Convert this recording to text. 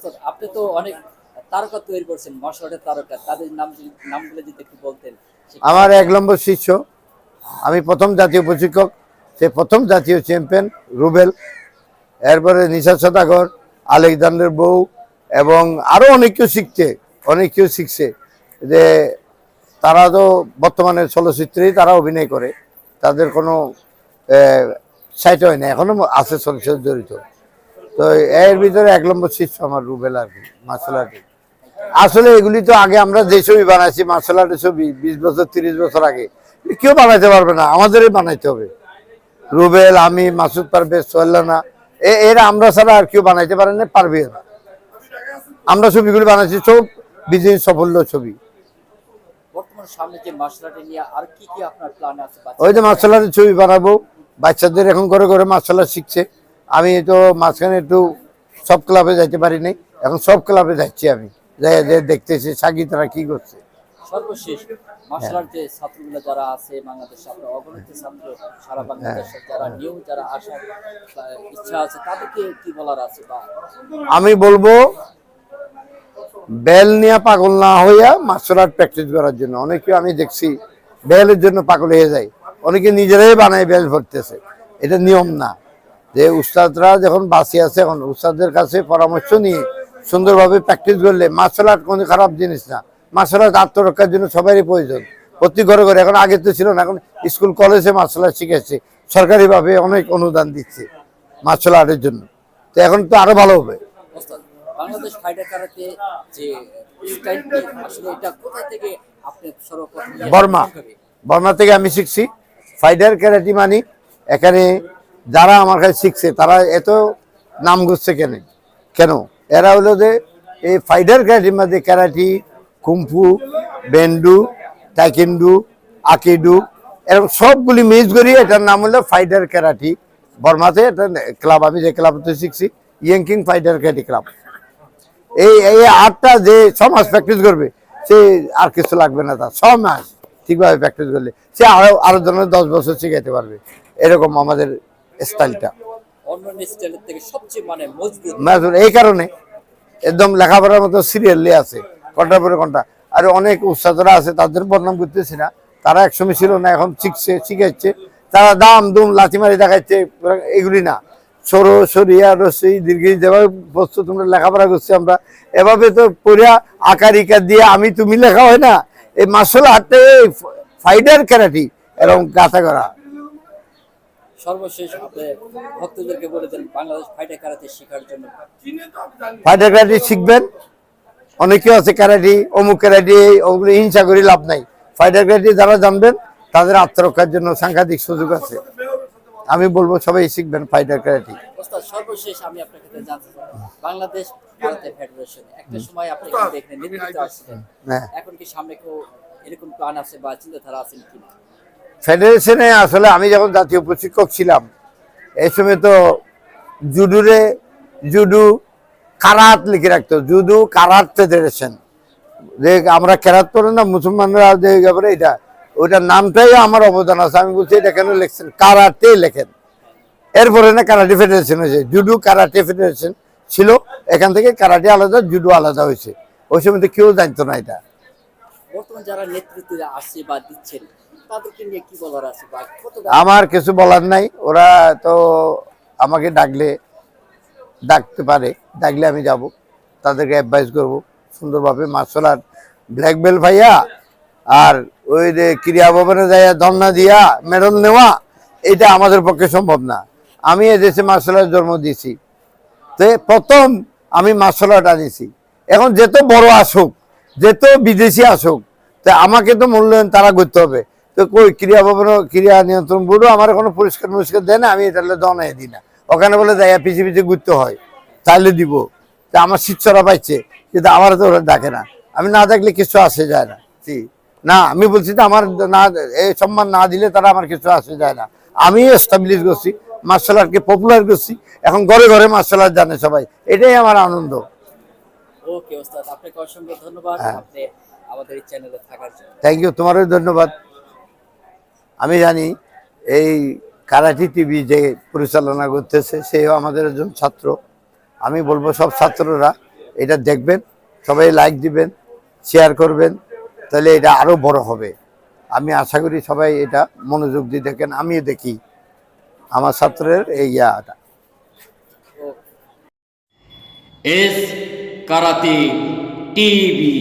ওস্তাদ, আপনি তো অনেক তারকা তৈরি করছেন মার্শাল আর্টের তারকা। তাদের নাম নামগুলো যদি একটু বলতেন আমার এক নম্বর শিষ্য। আমি প্রথম জাতীয় প্রশিক্ষক সে প্রথম জাতীয় চ্যাম্পিয়ন রুবেল। এরপরে নিশা সদাগর আলেকজান্ডার বউ এবং আরও অনেক কেউ শিখছে অনেক কেউ শিখছে যে তারা তো বর্তমানে চলচ্চিত্রেই তারা অভিনয় করে। তাদের কোনো সাইট হয় না এখনও আছে চলচ্চিত্র জড়িত। তো এর ভিতরে এক নম্বর শিষ্য আমার রুবেল আর কি মার্শাল আর্টের আসলে এগুলি তো আগে আমরা যে ছবি বানাইছি মার্শাল আর্টের ছবি বিশ বছর তিরিশ বছর আগে কেউ বানাইতে পারবে না আমাদেরই বানাইতে হবে। রুবেল আমি মাসুদ পারভেজ সোহেলানা এ- এরা আমরা ছাড়া আর কেউ বানাইতে পারে না পারবে না। আমরা ছবিগুলি বানাইছি সব বিজয়ী সাফল্য ছবি। আর্ট ওই যে মার্শাল আর্টের ছবি বানাবো বাচ্চাদের এখন করে করে মার্শাল আর্ট শিখছে। আমি তো মাঝখানে একটু সব ক্লাবে যাইতে পারি নাই এখন সব ক্লাবে যাচ্ছি আমি। যাই দেখতেছি সাকি তারা কি করছে। সর্বশেষ মার্শাল আর্ট ছাত্রগুলো যারা আছে বাংলাদেশে আপনার অগণিত ছাত্র সারা বাংলাদেশে যারা নিউ যারা আসার ইচ্ছা আছে তাদেরকে কি বলার আছে বা? আমি বলব বেল নিয়ে পাগল না হইয়া মার্শাল আর্ট প্র্যাকটিস করার জন্য। অনেকে আমি দেখছি বেলের জন্য পাগল হয়ে যায়। অনেকে নিজেরাই বানায় বেল ভরতেছে। এটা নিয়ম না। যে উস্তাদরা যখন বাসি আছে এখন উস্তাদের কাছে পরামর্শ নিয়ে সুন্দরভাবে প্র্যাকটিস করলে মার্শাল আর্ট কোনো খারাপ জিনিস না। মার্শাল আর্ট আত্মরক্ষার জন্য সবারই প্রয়োজন। প্রতি ঘরে ঘরে এখন আগে তো ছিল না এখন স্কুল কলেজে মার্শাল আর্ট শিখেছে। সরকারিভাবে অনেক অনুদান দিচ্ছে মার্শাল আর্টের জন্য। তো এখন তো আরও ভালো হবে। বাংলাদেশ ফাইটার কারাতে যে স্টাইলটি আসলে এটা কোথা থেকে আপনি সর্বপ্রথম বর্মা। বর্মা থেকে আমি শিখছি। ফাইটার ক্যারাটি মানি এখানে যারা আমার কাছে শিখছে, তারা এত নাম গুছছে কেন? কেন? এরা হলো যে এই ফাইটার ক্যারাটির মধ্যে ক্যারাটি, কুম্ফু, বেন্ডু, টাইকেন্ডু, আকিডু, এরকম সবগুলি মিস করি, এটার নাম হলো ফাইটার ক্যারাটি। বর্মাতে এটা ক্লাব, আমি যে ক্লাবতে শিখছি ইয়াংকিং ফাইটার ক্যারাটি ক্লাব। এই এই আটটা যে ছ মাস প্র্যাকটিস করবে, সে আর কিছু লাগবে না তার। ছ মাস ঠিকভাবে প্র্যাকটিস করলে, সে আরও আরও জনের দশ বছর শিখাইতে পারবে। এরকম আমাদের স্টাইলটা। মানে এই কারণে একদম লেখাপড়ার মতো সিরিয়ালি আছে ঘণ্টার পরে ঘণ্টা। আর অনেক উৎসাদরা আছে তাদের বদনাম করতেছি না। তারা একসময় ছিল না এখন শিখছে শিখাচ্ছে তারা দাম দুম লাথি মারি দেখাচ্ছে এগুলি না। সরো সরিয়া রসই দীর্ঘ যেভাবে বস্তু তোমরা লেখাপড়া করছি আমরা এভাবে তো পড়িয়া আকার ইকার দিয়ে আমি তুমি লেখা হয় না। এই মার্শাল আর্টে ফাইটার ক্যারাটি এরকম গাথা করা। সর্বশেষ আপনি ভক্তদেরকে বলে দেন বাংলাদেশ ফাইটার কারাতে শেখার জন্য। ফাইটার ক্যারাটি শিখবেন। অনেকেও আছে ক্যারাটি অমুক ক্যারাটি ওগুলো হিংসা করে লাভ নাই। ফাইটার ক্যারাটি যারা জানবেন তাদের আত্মরক্ষার জন্য সাংঘাতিক সুযোগ আছে। আমি বলব সবাই শিখবেন ফাইটার ক্যারাটি। সর্বশেষ আমি আপনার কাছে জানতে চাই। বাংলাদেশ কারাতে ফেডারেশন একটা সময় আপনি দেখলেন নেতৃত্বে আসছিলেন হ্যাঁ। এখন কি সামনে কেউ এরকম প্ল্যান আছে বা চিন্তাধারা আছে কিনা? ফেডারেশনে আসলে আমি যখন জাতীয় প্রশিক্ষক ছিলাম, এই সময় তো জুডুরে, জুডু কারাত লিখে রাখতো, জুডু কারাত ফেডারেশন। যে আমরা কেরাত করে না, মুসলমানরা যে ব্যাপারে এটা, ওইটার নামটাই আমার অবদান আছে। আমি বলছি, এটা কেন লিখছেন? কারাতে লেখেন। এরপরে না কারাটে ফেডারেশন হয়েছে। জুডু কারাটে ফেডারেশন ছিল, এখান থেকে কারাটে আলাদা, জুডু আলাদা হয়েছে। ওই সময় তো কেউ জানতো না এটা। বর্তমান যারা নেতৃত্বে বা দিচ্ছেন আমার কিছু বলার নাই। ওরা তো আমাকে ডাকলে ডাকতে পারে। ডাকলে আমি যাব। তাদেরকে অ্যাডভাইস করব। সুন্দরভাবে মার্শাল আর্ট ব্ল্যাক বেল ভাইয়া আর ওই যে ক্রিয়া ভবনে যাইয়া ধর্ণা দিয়া মেডেল নেওয়া, এটা আমাদের পক্ষে সম্ভব না। আমি এদেশে মার্শাল আর্ট জন্ম দিয়েছি। তো প্রথম আমি মার্শাল আর্ট আনিছি। এখন যেত বড় আসুক, যেত বিদেশি আসুক, তা আমাকে তো মূল্যায়ন তারা করতে হবে। তো কই ক্রিয়া ভবন ক্রিয়া নিয়ন্ত্রণ বোর্ডও আমার কোনো পুরস্কার পুরস্কার দেয় না আমি এটা দনাই দিই না। ওখানে বলে দেয় পিছিয়ে পিছিয়ে ঘুরতে হয় তাইলে দিব। তা আমার শিষ্যরা পাইছে কিন্তু আমার তো ওরা ডাকে না। আমি না দেখলে কিছু আসে যায় না জি। না আমি বলছি যে আমার না এই সম্মান না দিলে তারা আমার কিছু আসে যায় না। আমি এস্টাবলিশ করছি মার্শাল আর্টকে পপুলার করছি এখন ঘরে ঘরে মার্শাল আর্ট জানে সবাই এটাই আমার আনন্দ। ওকে ওস্তাদ আপনাকে অসংখ্য ধন্যবাদ। হ্যাঁ। আপনি আমাদের এই চ্যানেলে থাকার জন্য। থ্যাংক ইউ তোমারও ধন্যবাদ। আমি জানি এই কারাটি টিভি যে পরিচালনা করতেছে, সেও আমাদের একজন ছাত্র। আমি বলব সব ছাত্ররা এটা দেখবেন, সবাই লাইক দিবেন শেয়ার করবেন, তাহলে এটা আরও বড় হবে। আমি আশা করি সবাই এটা মনোযোগ দিয়ে দেখেন, আমিও দেখি আমার ছাত্রের এই ইয়াটা। S karate TV.